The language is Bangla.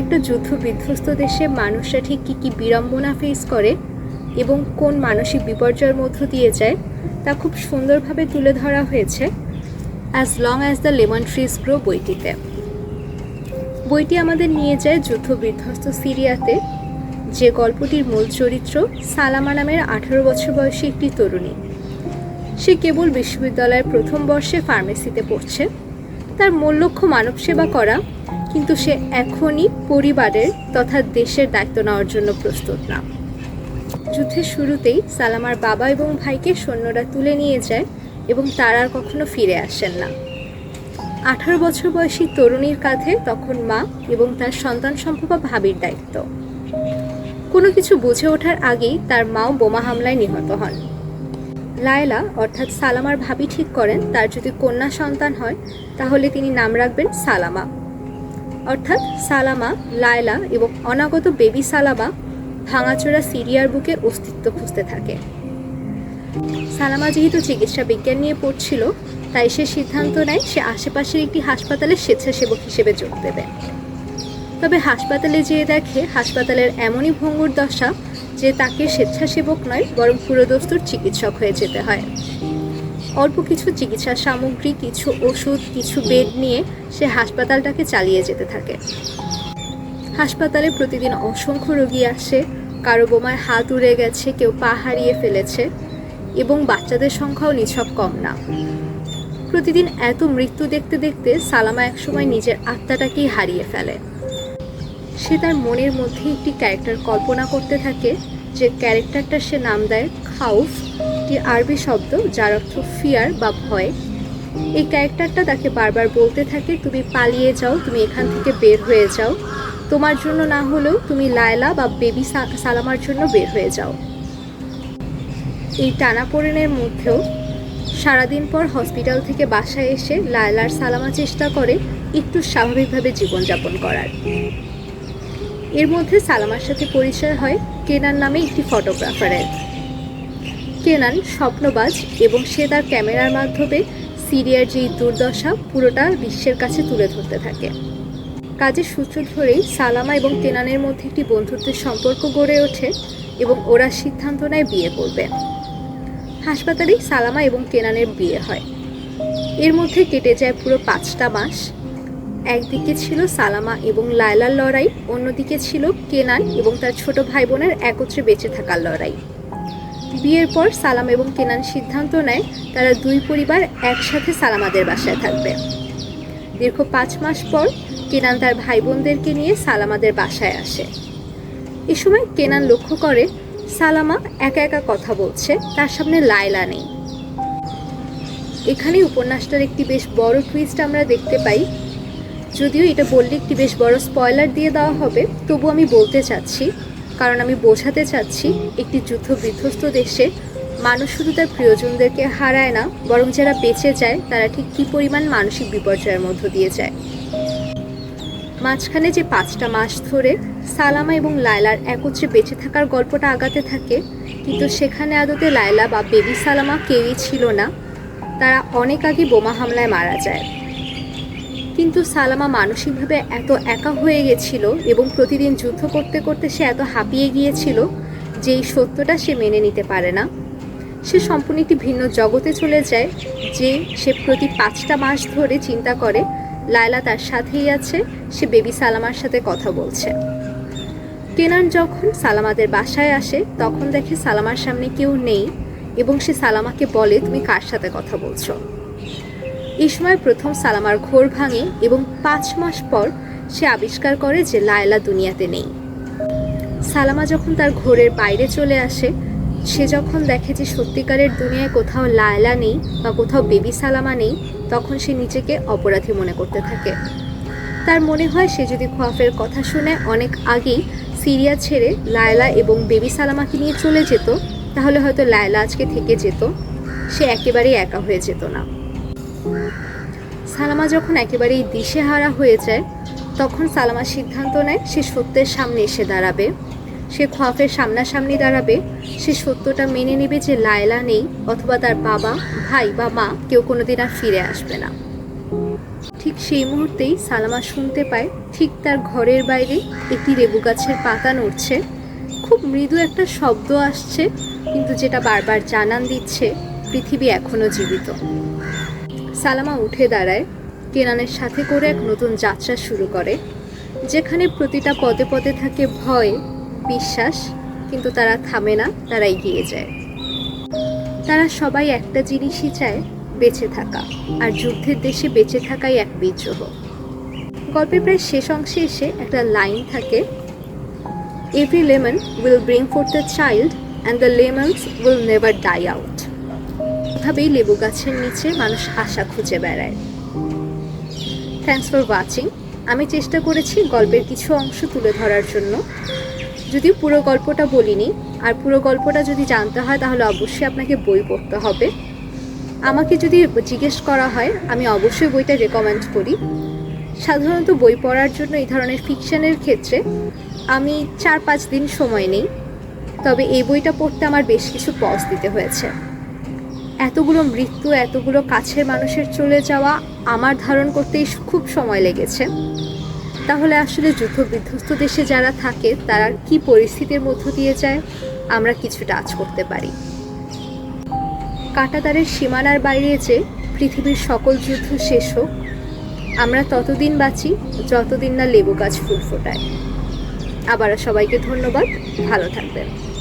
একটা যুদ্ধ বিধ্বস্ত দেশে মানুষরা ঠিক কী কী বিড়ম্বনা ফেস করে এবং কোন মানসিক বিপর্যয়ের মধ্য দিয়ে যায়, তা খুব সুন্দরভাবে তুলে ধরা হয়েছে as long as the lemon trees grow বইটিতে। বইটি আমাদের নিয়ে যায় যুদ্ধ বিধ্বস্ত সিরিয়াতে, যে গল্পটির মূল চরিত্র সালামা নামের আঠারো বছর বয়সী একটি তরুণী। সে কেবল বিশ্ববিদ্যালয়ের প্রথম বর্ষে ফার্মেসিতে পড়ছে। তার মূল লক্ষ্য মানব সেবা করা, কিন্তু সে এখনই পরিবারের তথা দেশের দায়িত্ব নেওয়ার জন্য প্রস্তুত না। যুদ্ধের শুরুতেই সালামার বাবা এবং ভাইকে সৈন্যরা তুলে নিয়ে যায় এবং তারা আর কখনো ফিরে আসেন না। আঠারো বছর বয়সী তরুণীর কাঁধে তখন মা এবং তার সন্তান সম্ভবা ভাবির দায়িত্ব। কোনো কিছু বুঝে ওঠার আগেই তার মাও বোমা হামলায় নিহত হন। লায়লা, অর্থাৎ সালামার ভাবি ঠিক করেন, তার যদি কন্যা সন্তান হয়, তাহলে তিনি নাম রাখবেন সালামা। অর্থাৎ সালামা, লায়লা এবং অনাগত বেবি সালামা ভাঙাচোরা সিরিয়ার বুকে অস্তিত্ব খুঁজতে থাকে। সালামা যেহেতু চিকিৎসা বিজ্ঞান নিয়ে পড়ছিল, তাই সে সিদ্ধান্ত নেয় সে আশেপাশের একটি হাসপাতালে স্বেচ্ছাসেবক হিসেবে যোগ দেবে। তবে হাসপাতালে যেয়ে দেখে হাসপাতালের এমনই ভঙ্গুর দশা যে তাকে স্বেচ্ছাসেবক নয়, বরং পুরোদস্তুর চিকিৎসক হয়ে যেতে হয়। অল্প কিছু চিকিৎসা সামগ্রী, কিছু ওষুধ, কিছু বেড নিয়ে সে হাসপাতালটাকে চালিয়ে যেতে থাকে। হাসপাতালে প্রতিদিন অসংখ্য রোগী আসে, কারও বোমায় হাত উড়ে গেছে, কেউ পা হারিয়ে ফেলেছে, এবং বাচ্চাদের সংখ্যাও নিছক কম না। প্রতিদিন এত মৃত্যু দেখতে দেখতে সালামা একসময় নিজের আত্মাটাকেই হারিয়ে ফেলে। সে তার মনের মধ্যে একটি ক্যারেক্টার কল্পনা করতে থাকে যে ক্যারেক্টারটা সে নাম দেয়, খাউফ একটি আরবি শব্দ, যার অর্থ ফিয়ার বা ভয়। এই ক্যারেক্টারটা তাকে বারবার বলতে থাকে, তুমি পালিয়ে যাও, তুমি এখান থেকে বের হয়ে যাও। তোমার জন্য না হলেও তুমি লায়লা বা বেবি সালামার জন্য বের হয়ে যাও। এই টানাপোড়েনের মধ্যেও সারাদিন পর হসপিটাল থেকে বাসায় এসে লায়লার সালামা চেষ্টা করে একটু স্বাভাবিকভাবে জীবনযাপন করার। এর মধ্যে সালামার সাথে পরিচয় হয় কেনান নামে একটি ফটোগ্রাফারের। কেনান স্বপ্নবাজ এবং সে তার ক্যামেরার মাধ্যমে সিরিয়ার যেই দুর্দশা, পুরোটা বিশ্বের কাছে তুলে ধরতে থাকে। কাজের সূত্র ধরেই সালামা এবং কেনানের মধ্যে একটি বন্ধুত্বের সম্পর্ক গড়ে ওঠে এবং ওরা সিদ্ধান্ত নেয় বিয়ে করবে। হাসপাতালেই সালামা এবং কেনানের বিয়ে হয়। এর মধ্যে কেটে যায় পুরো পাঁচটা মাস। একদিকে ছিল সালামা এবং লায়লার লড়াই, অন্যদিকে ছিল কেনান এবং তার ছোট ভাই বোনের একত্রে বেঁচে থাকার লড়াই। বিয়ের পর সালাম এবং কেনান সিদ্ধান্ত নেয় তারা দুই পরিবার একসাথে সালামাদের বাসায় থাকবে। দীর্ঘ পাঁচ মাস পর কেনান তার ভাই বোনদেরকে নিয়ে সালামাদের বাসায় আসে। এ সময় কেনান লক্ষ্য করে, সালামা একা একা কথা বলছে, তার সামনে লায়লা নেই। এখানে উপন্যাসটার একটি বেশ বড় টুইস্ট আমরা দেখতে পাই যদিও এটা বললে একটি বেশ বড় স্পয়লার দিয়ে দেওয়া হবে, তবু আমি বলতে চাচ্ছি, কারণ আমি বোঝাতে চাচ্ছি একটি যুদ্ধ বিধ্বস্ত দেশে মানুষ শুধু তার প্রিয়জনদেরকে হারায় না, বরং যারা বেঁচে যায় তারা ঠিক কী পরিমাণ মানসিক বিপর্যয়ের মধ্য দিয়ে যায়। মাঝখানে যে পাঁচটা মাস ধরে সালামা এবং লায়লার একত্রে বেঁচে থাকার গল্পটা আগাতে থাকে, কিন্তু সেখানে আদতে লায়লা বা বেবি সালামা কেউই ছিল না, তারা অনেক আগে বোমা হামলায় মারা যায়। কিন্তু সালামা মানসিকভাবে এত একা হয়ে গেছিল এবং প্রতিদিন যুদ্ধ করতে করতে সে এত হাঁপিয়ে গিয়েছিল যে এই সত্যটা সে মেনে নিতে পারে না। সে সম্পূর্ণ একটি ভিন্ন জগতে চলে যায়, যে সে প্রতি পাঁচটা মাস ধরে চিন্তা করে, লায়লা তার সাথেই আছে, সে বেবি সালামার সাথে কথা বলছে। কেনান যখন সালামাদের বাসায় আসে, তখন দেখে সালামার সামনে কেউ নেই এবং সে সালামাকে বলে, তুমি কার সাথে কথা বলছো? এই সময় প্রথম সালামার ঘোর ভাঙে এবং পাঁচ মাস পর সে আবিষ্কার করে যে লায়লা দুনিয়াতে নেই। সালামা যখন তার ঘোরের বাইরে চলে আসে, সে যখন দেখে যে সত্যিকারের দুনিয়ায় কোথাও লায়লা নেই বা কোথাও বেবি সালামা নেই, তখন সে নিজেকে অপরাধী মনে করতে থাকে। তার মনে হয় সে যদি খোয়াফের কথা শুনে অনেক আগেই সিরিয়া ছেড়ে লায়লা এবং বেবি সালামাকে নিয়ে চলে যেত, তাহলে হয়তো লায়লা আজকে থেকে যেত। সে একেবারেই একা হয়ে যেত না। সালামা যখন একেবারেই দিশেহারা হয়ে যায়, তখন সালামা সিদ্ধান্ত নেয় সে সত্যের সামনে এসে দাঁড়াবে। সে খোয়াফের সামনাসামনি দাঁড়াবে। সে সত্যটা মেনে নেবে যে লায়লা নেই অথবা তার বাবা, ভাই বা মা কেউ কোনোদিন আর ফিরে আসবে না। ঠিক সেই মুহূর্তেই সালামা শুনতে পায়, ঠিক তার ঘরের বাইরে একটি লেবু গাছের পাতা নড়ছে। খুব মৃদু একটা শব্দ আসছে, কিন্তু যেটা বারবার জানান দিচ্ছে, পৃথিবী এখনও জীবিত। সালামা উঠে দাঁড়ায়, কেনানের সাথে করে এক নতুন যাত্রা শুরু করে, যেখানে প্রতিটা পদে পদে থাকে ভয়, বিশ্বাস, কিন্তু তারা থামে না, তারা এগিয়ে যায়। তারা সবাই একটা জিনিসই চায়, বেঁচে থাকা, আর যুদ্ধের দেশে বেঁচে থাকাই এক বিদ্রোহ। গল্পের প্রায় শেষ অংশে এসে একটা লাইন থাকে every lemon will bring forth the child and the lemons will never die out এভাবেই লেবু গাছের নিচে মানুষ আশা খুঁজে বেড়ায়। থ্যাংকস ফর ওয়াচিং আমি চেষ্টা করেছি গল্পের কিছু অংশ তুলে ধরার জন্য। যদিও পুরো গল্পটা বলিনি, আর পুরো গল্পটা যদি জানতে হয় তাহলে অবশ্যই আপনাকে বই পড়তে হবে। আমাকে যদি জিজ্ঞেস করা হয়, আমি অবশ্যই বইটা রেকমেন্ড করি। সাধারণত বই পড়ার জন্য এই ধরনের ফিকশনের ক্ষেত্রে আমি চার পাঁচ দিন সময় নেই। তবে এই বইটা পড়তে আমার বেশ কিছু পজ দিতে হয়েছে। এতগুলো মৃত্যু, এতগুলো কাছের মানুষের চলে যাওয়া আমার ধারণ করতেই খুব সময় লেগেছে। তাহলে আসলে যুদ্ধ বিধ্বস্ত দেশে যারা থাকে, তারা কি পরিস্থিতির মধ্য দিয়ে যায়? আমরা কিছুটা আজ করতে পারি। কাটাতারের সীমানার বাইরে যে পৃথিবীর সকল যুদ্ধ শেষ হোক, আমরা ততদিন বাঁচি, যতদিন না লেবু গাছ ফুল ফোটায়। আবারও সবাইকে ধন্যবাদ, ভালো থাকবেন।